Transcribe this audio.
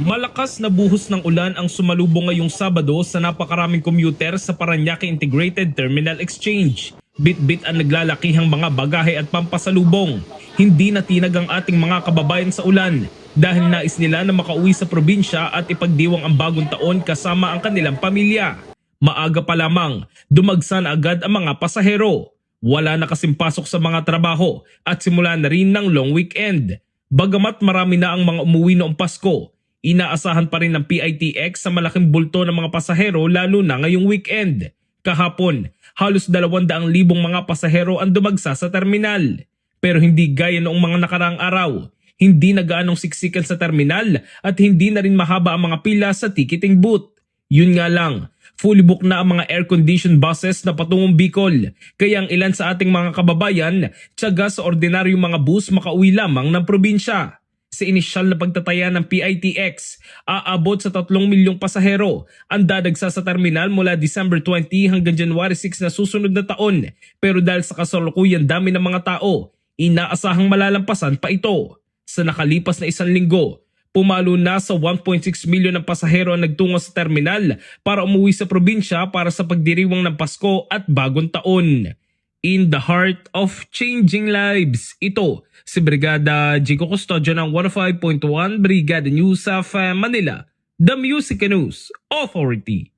Malakas na buhos ng ulan ang sumalubong ngayong Sabado sa napakaraming commuter sa Paranaque Integrated Terminal Exchange. Bit-bit ang naglalakihang mga bagahe at pampasalubong. Hindi natinag ang ating mga kababayan sa ulan dahil nais nila na makauwi sa probinsya at ipagdiwang ang bagong taon kasama ang kanilang pamilya. Maaga pa lamang, dumagsan agad ang mga pasahero. Wala na kasing pasok sa mga trabaho at simula na rin ng long weekend. Bagamat marami na ang mga umuwi noong Pasko, inaasahan pa rin ng PITX sa malaking bulto ng mga pasahero lalo na ngayong weekend. Kahapon, halos 200,000 mga pasahero ang dumagsa sa terminal. Pero hindi gaya noong mga nakaraang araw. Hindi na gaanong siksikan sa terminal at hindi na rin mahaba ang mga pila sa ticketing booth. Yun nga lang, fully booked na ang mga air-conditioned buses na patungong Bicol. Kaya ang ilan sa ating mga kababayan, tiyaga sa ordinaryong mga bus makauwi lamang ng probinsya. Sa inisyal na pagtataya ng PITX, aabot sa 3 milyong pasahero ang dadagsa sa terminal mula December 20 hanggang January 6 na susunod na taon. Pero dahil sa kasalukuyan dami ng mga tao, inaasahang malalampasan pa ito. Sa nakalipas na isang linggo, pumalo na sa 1.6 milyon ng pasahero ang nagtungo sa terminal para umuwi sa probinsya para sa pagdiriwang ng Pasko at Bagong Taon. In the heart of changing lives, ito si Brigada Jico Custodio ng 105.1 Brigada News of uh, Manila, the Music News Authority.